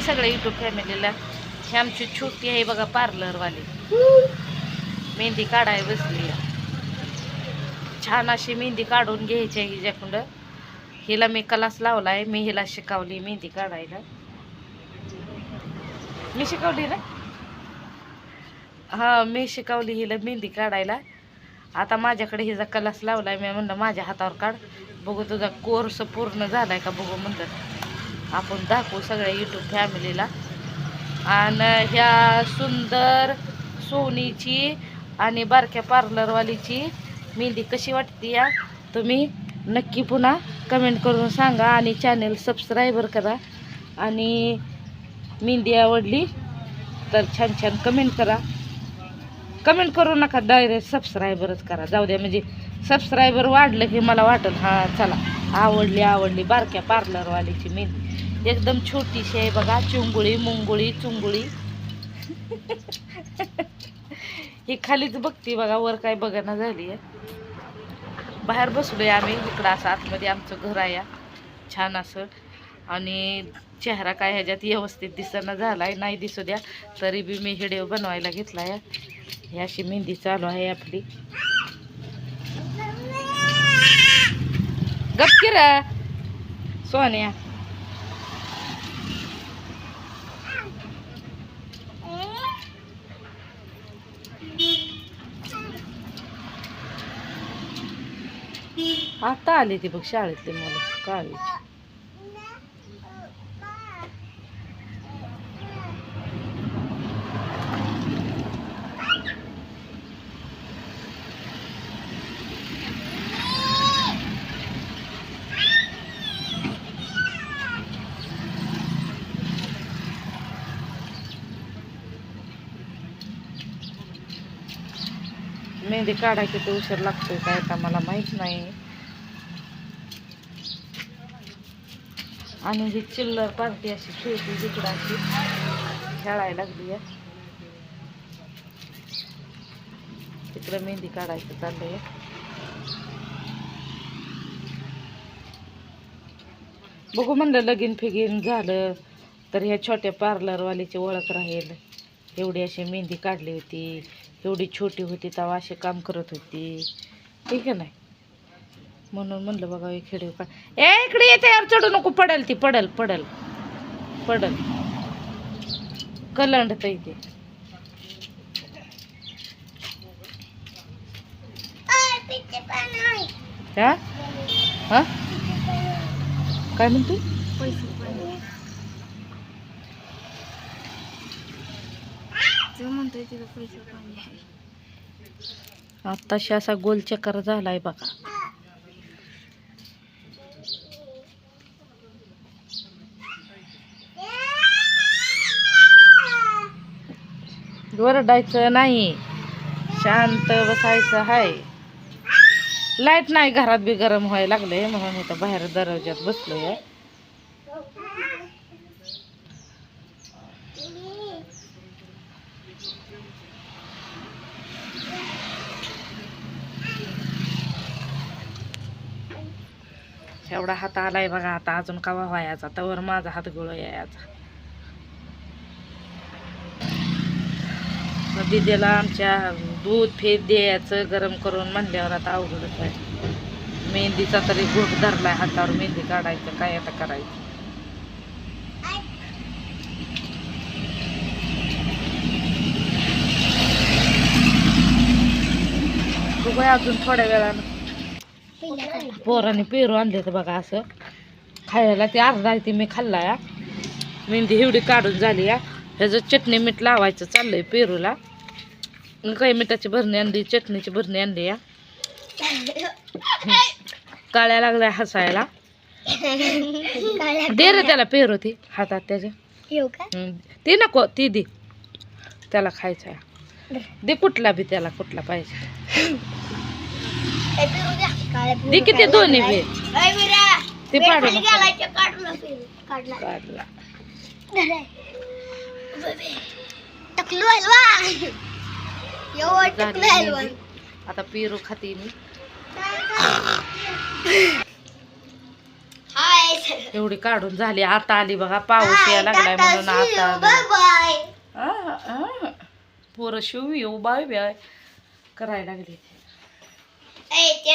सगळ्या युट्यूब फॅमिलीला ही आमची छोटी आहे बघा पार्लरवाली मेहंदी काढाय बसली. छान अशी मेहंदी काढून घ्यायची आहे हिच्याकडं. हिला मी क्लास लावला आहे मी हिला शिकवली मेहंदी काढायला. मी शिकवली ना? हां मी शिकवली हिला मेहंदी काढायला. आता माझ्याकडे हिचा क्लास आहे मी म्हणलं माझ्या हातावर काढ. बघू तुझा कोर्स पूर्ण झालाय का? बघू म्हणलं आपण दाखवू सगळ्या यूट्यूब फॅमिलीला आणि ह्या सुंदर सोनीची आणि बारक्या पार्लरवालीची मेहंदी कशी वाटते या? तुम्ही नक्की पुन्हा कमेंट करून सांगा आणि चॅनेल सबस्क्राईबर करा. आणि मेहंदी आवडली तर छान छान कमेंट करा. कमेंट करू नका डायरेक्ट सबस्क्रायबरच करा. जाऊ द्या म्हणजे सबस्क्रायबर वाढलं की मला वाटेल हां चला आवडली आवडली. बारक्या पार्लरवालीची मेहंदी. एकदम छोटीशी आहे बघा चुंगुळी मुंगुळी चुंगुळी. ही खालीच बघते बघा वर काय बघाना झाली आहे. बाहेर बसलोय आम्ही इकडं असं आतमध्ये आमचं घर आहे. छान असं. आणि चेहरा काय ह्याच्यात व्यवस्थित दिसणं आहे नाही दिसू द्या. तरी बी मी व्हिडिओ बनवायला घेतला आहे ही अशी मेहंदी चालू आहे आपली. गपकी रे. सोन्या. आता आली ती बघ शाळेतली मुलं. काळीची मेहंदी काढा किती उशीर लागतोय काय आता मला माहीत नाही. आणि ही चिल्लर पार्टी अशी खेळती जिकडं अशी खेळायला लागली आहे. तिकडं मेहंदी काढायचं चाललंय बघू म्हणलं लगीन फिगीन झालं तर ह्या छोट्या पार्लरवालीची ओळख राहील. एवढी अशी मेहंदी काढली होती एवढी छोटी होती तेव्हा असे काम करत होती. ठीक आहे नाही? म्हणून म्हणलं बघा खेडे ए इकडे येते यार चढू नको. पडल ती पडल पडल. पडल. कलंडत इथे. हा? हा? काय म्हणते? म्हणतोय तिथं पाणी आहे. आत्ताशी असा गोल चक्कर झालाय बघा. वरडायचं नाही. शांत बसायचं हाय. लाइट नाही घरात बी गरम व्हायला लागले म्हणून इथं बाहेर दरवाज्यात बसलोय. एवढा हात आलाय बघा आता अजून कवा व्हायचा? तवर माझा हात गोळ यायचा. मग दिदीला आमच्या दूध फेद द्यायचं गरम करून म्हणल्यावर आता अवघडच आहे मेहंदीचा तरी घोट धरलाय हातावर मेहंदी काढायचं काय आता करायचं? बघूया अजून थोड्या वेळानं. पोराने पेरू आणले तर बघा असं. खायला ते अर्धा ती मी खाल्ला या मेहंदी एवढी काढून झाली या ह्याचं चटणी मीठ लावायचं चाललंय पेरूला. काही मिठाची भरणी आणली चटणीची भरणी आणली या काळ्या लागल्या हसायला. दे रे त्याला पेरू ती हातात त्याच्या. ती नको ती दे. त्याला खायचं आहे दे कुठला बी त्याला कुठला पाहिजे. दे किती दोन्ही बी. ते पाडू नको. काढला. टकलू हलवा. एवढं टकलू झाली हलवा. मेहंदी. आता पेरू खाते मी. हाय. एवढी काढून झाली. आता आली बघा पाऊस यायला लागलाय म्हणून आता बाय आली. पोरं शिव येऊ बाय बाय. करायला लागली. ए ते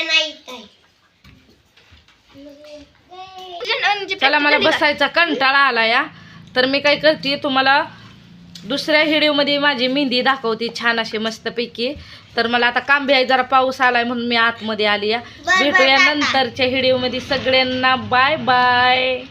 चला मला बसायचा कंटाळा आला या तर मी काय करते तुम्हाला दुसऱ्या व्हिडिओमध्ये माझी मेहंदी दाखवते छान अशी मस्तपैकी. तर मला आता काम आहे जरा पाऊस आलाय म्हणून मी आतमध्ये आली या भेटूया. नंतरच्या व्हिडिओमध्ये सगळ्यांना. Bye bye.